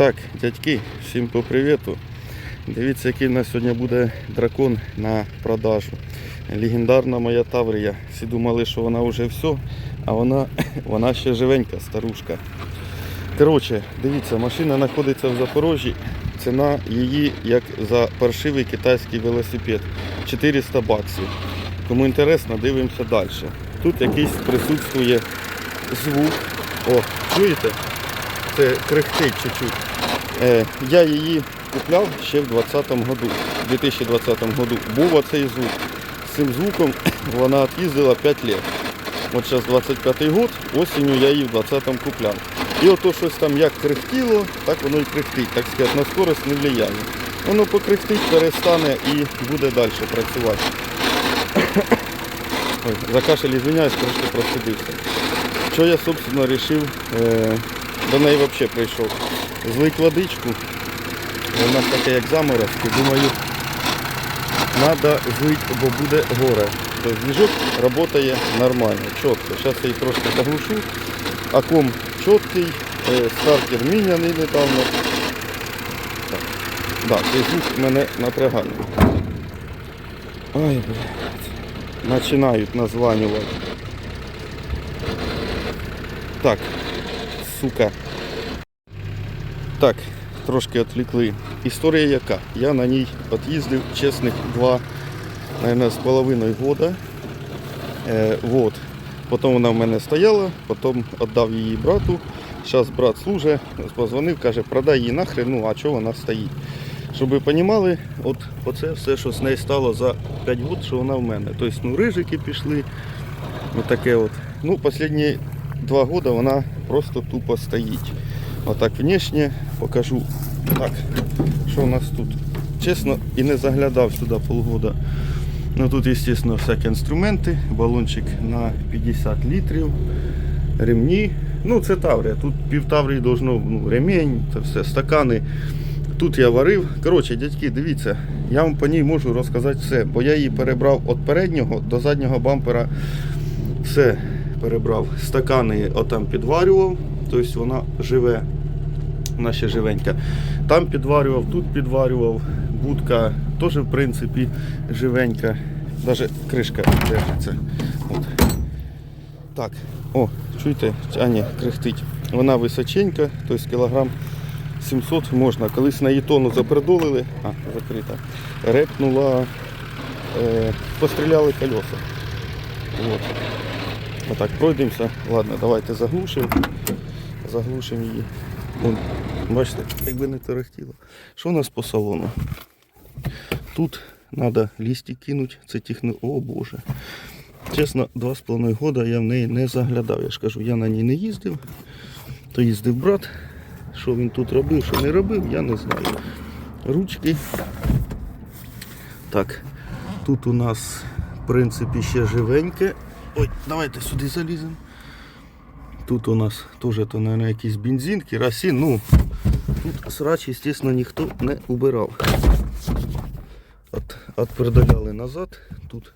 Так, дядьки, всім по привіту. Дивіться, який в нас сьогодні буде дракон на продажу. Легендарна моя Таврія. Всі думали, що вона вже все, а вона, вона ще живенька, старушка. Коротше, дивіться, машина знаходиться в Запорожжі. Ціна її як за паршивий китайський велосипед 400 баксів. Кому інтересно, дивимося далі. Тут якийсь присутствує звук. О, чуєте? Це крихтить чуть-чуть. Е, я її купляв ще в 2020 году, в 2020 году. Був оцей звук. З цим звуком вона їздила 5 років. От зараз 25 год, осінню я її в 20-му купляв. І ото щось там як крихтіло, так воно і крихтить. Так сказати, на скорость не впливає. Воно покрихтить, перестане і буде далі працювати. Ой, за кашель извиняюсь, трошки простудився. Що я, собственно, вирішив, е, до неї взагалі прийшов. Злить водичку. У нас таке як заморозки. Думаю, треба злити, бо буде горе. Тобто двіжок працює нормально, чітко. Зараз я її трошки заглушу. Аком чіткий, е, стартер міняний недавно. Так, да, цей звук мене напрягає. Ой, блядь. Починають названювати. Так, сука. Так, трошки відвлекли. Історія яка? Я на ній від'їздив чесних два, мабуть, з половиною года. Е, вот. Потім вона в мене стояла, потім віддав її брату. Зараз брат служить, позвонив, каже, продай її нахрен, ну а чого вона стоїть. Щоб ви розуміли, от оце все, що з нею стало за 5 років, що вона в мене. Тобто ну, рижики пішли, отаке от. Ну, останні два роки вона просто тупо стоїть. Отак внешне покажу. Так, що у нас тут? Чесно, і не заглядав сюди полгода. Ну тут, звісно, всякі інструменти, балончик на 50 літрів, ремні. Ну, це Таврія. Тут пів Таврії должно, ну, ремень, це все, стакани. Тут я варив. Коротше, дядьки, дивіться, я вам по ній можу розказати все, бо я її перебрав від переднього до заднього бампера. Все перебрав. Стакани отам підварював, тобто вона живе, вона живенька. Там підварював, тут підварював, будка теж в принципі живенька. Навіть кришка держиться. От. Так, о, чуєте, а ні, крихтить. Вона височенька, тобто кілограм 700 можна. Колись на її тонну запердолили, а, закрита, репнула, е, постріляли колеса. От. Отак, пройдемося. Ладно, давайте заглушимо. Заглушимо її. Вон, бачите, якби не торохтіло. Що у нас по салону? Тут треба лісті кинути, це техно... О боже. Чесно, два з половиною года я в неї не заглядав. Я ж кажу, я на ній не їздив. То їздив брат. Що він тут робив, що не робив, я не знаю. Ручки. Так, тут у нас, в принципі, ще живеньке. Ой, давайте сюди заліземо. Тут у нас теж, то, мабуть, якийсь бензин, керосин. Ну, тут срач, звісно, ніхто не убирав. От, отпередаляли назад. Тут.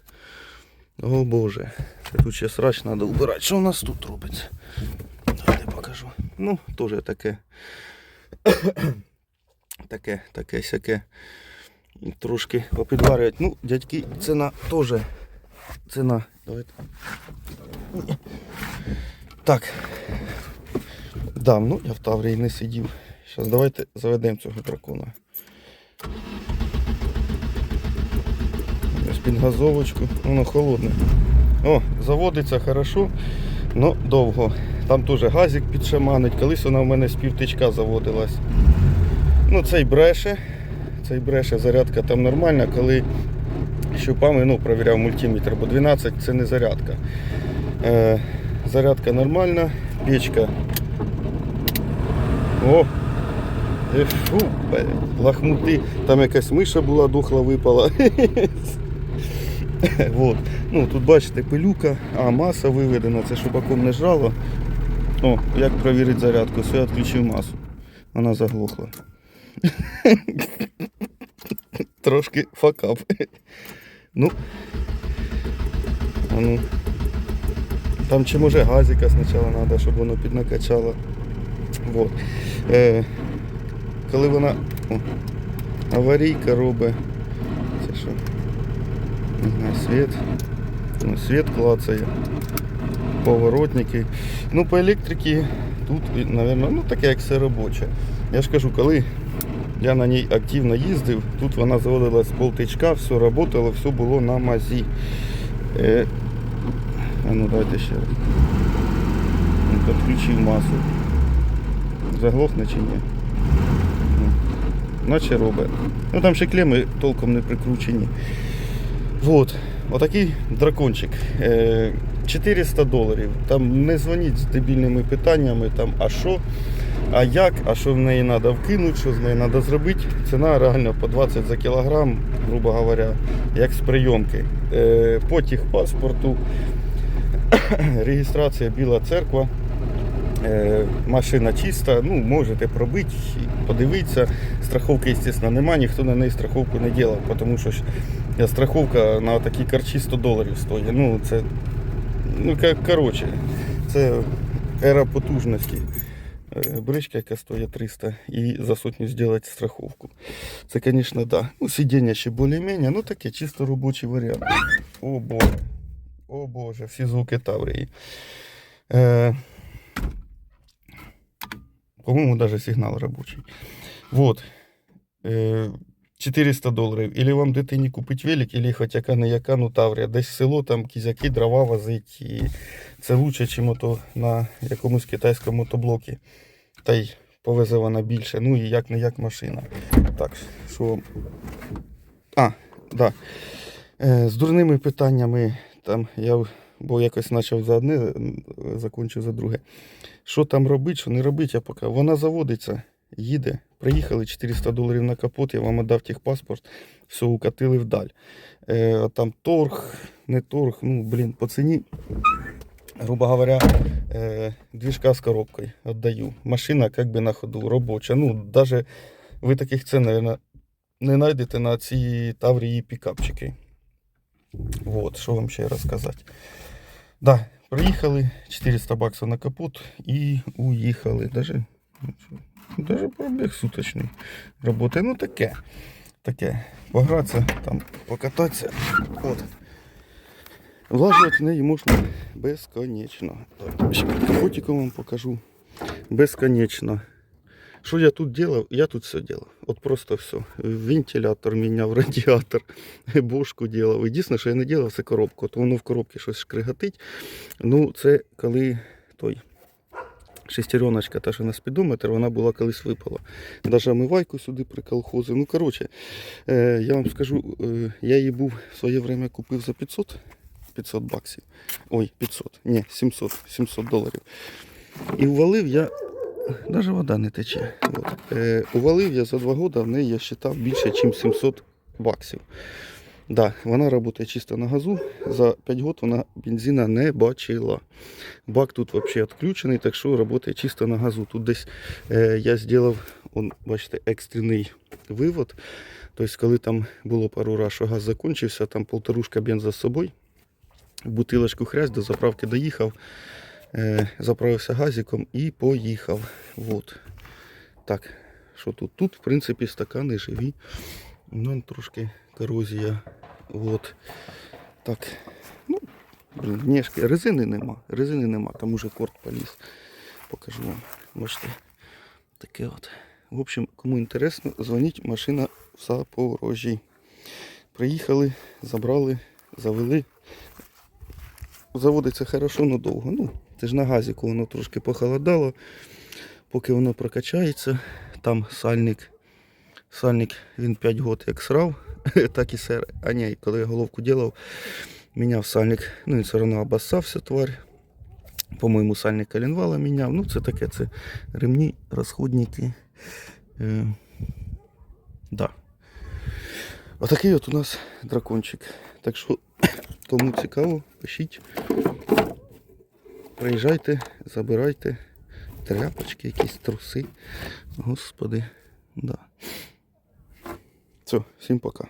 О боже. Тут ще срач треба убирати. Що у нас тут робиться? Давайте покажу. Ну, теж таке. таке, таке, сяке. Трошки попідварювати. Ну, дядьки, ціна теж. Ціна. Давайте. Так. Да, ну я в Таврії не сидів. Зараз давайте заведемо цього дракона. Ось під газовочку. Воно холодне. О, заводиться хорошо, але довго. Там теж газик підшаманить. Колись вона в мене з півтичка заводилась. Ну, цей бреше. Цей бреше, зарядка там нормальна, коли щупами ну, провіряв мультиметр, бо 12 це не зарядка. Е, зарядка нормальна, печка. О! Е, Фу, лахмути. Там якась миша була, духла випала. вот. Ну, тут бачите пилюка, а маса виведена, це щоб акум не жрало. О, як провірити зарядку? Все, я відключив масу. Вона заглохла. Трошки факап. Ну. А ну. Там чи може газика спочатку треба, щоб воно піднакачало. Вот. Е, коли вона о, аварійка робить. Це що? Не знаю, світ. Ну, світ клацає. Поворотники. Ну, по електриці тут, мабуть, ну таке як все робоче. Я ж кажу, коли я на ній активно їздив, тут вона заводилась з полтичка, все працювало, все було на мазі. Е, а ну дайте ще раз. Ну, Підключив масу. Заглохне чи ні? Ну, Наче робить. Ну там ще клеми толком не прикручені. Вот. Отакий дракончик. Е, 400 доларів. Там не дзвоніть з дебільними питаннями, там, а що, а як, а що в неї треба вкинути, що з нею треба зробити. Ціна реально по 20 за кілограм, грубо говоря, як з прийомки. Е, по техпаспорту, реєстрація Біла церква. Е, Машина чиста, ну можете пробити, подивитися. Страховки, звісно, немає, ніхто на неї страховку не робив, тому що е, страховка на такій карчі 100 доларів стоїть. Ну, це, ну, коротше, це ера потужності. Е, Бричка, яка стоїть 300, і за сотню зробити страховку. Це, звісно, да. Ну, сидіння ще більш-менш, ну таке чисто робочий варіант. О Боже. О Боже, всі звуки Таврії. Е, по-моему, даже сигнал рабочий. Вот. Е, 400 доларів. Ілі вам дитині купить велик, ілі хоч яка не яка, ну Таврія. Десь село, там кізяки, дрова возить. І це лучше, чим ото на якомусь китайському мотоблокі. Та й повезе вона більше. Ну і як не як машина. Так, що. А, да. Е, з дурними питаннями там я бо якось почав за одне, закінчив за друге. Що там робить, що не робить, я поки. Вона заводиться, їде. Приїхали 400 доларів на капот, я вам отдав техпаспорт, все, укатили вдаль. Е, там торг, не торг, ну, блін, по ціні, грубо говоря, е, движка з коробкою віддаю. Машина як би на ходу, робоча. Ну, навіть ви таких цен, наверное, не знайдете на ці Таврії пікапчики. Вот, що вам ще розказати. Да, приїхали, 400 баксів на капот і уїхали. Даже, даже пробіг суточний роботи. Ну таке. Таке. Погратися, там, покататися. От. Влажувати в неї можна безконечно. Так, ще капотиком вам покажу. Безконечно. Що я тут делав? Я тут все делав. От просто все. Вентилятор міняв, радіатор, бошку делав. Єдине, що я не делав, це коробку. То воно в коробці щось шкригатить. Ну, це коли той шестереночка, та що на спідометр, вона була колись випала. Навіть омивайку сюди приколхозив. Ну, коротше, е, я вам скажу, е, я її був в своє время купив за 500, 500 баксів. Ой, 500, ні, 700, 700 доларів. І ввалив я Даже вода не тече. Е, увалив я за два роки, в неї я вважав більше, ніж 700 баксів. Да, вона працює чисто на газу. За 5 років вона бензина не бачила. Бак тут взагалі відключений, так що працює чисто на газу. Тут десь е, я зробив, бачите, екстрений вивод. Тобто, коли там було пару разів, що газ закінчився, там полторушка бенза з собою. В бутилочку хрясь, до заправки доїхав. Е, заправився газиком і поїхав. Вот. Так, що тут? Тут, в принципі, стакани живі. Ну, трошки корозія. Вот. Так. Ну, нежки. Резини нема. Резини нема. Там уже корт поліз. Покажу вам. Бачите. Таке от. В общем, кому інтересно, дзвоніть, машина в Запорожжі. Приїхали, забрали, завели. Заводиться хорошо, но довго. Ну, це ж на газіку воно трошки похолодало. Поки воно прокачається, там сальник. Сальник він 5 років як срав, так і сер. А ні, коли я головку ділав, міняв сальник. Ну він все одно обоссався тварь. По-моєму, сальник коленвала міняв. Ну, це таке, це ремні, розходники. Е, да. Отакий от у нас дракончик. Так що, кому цікаво, пишіть. Приїжджайте, забирайте тряпочки, якісь труси. Господи, да. Все, всім пока.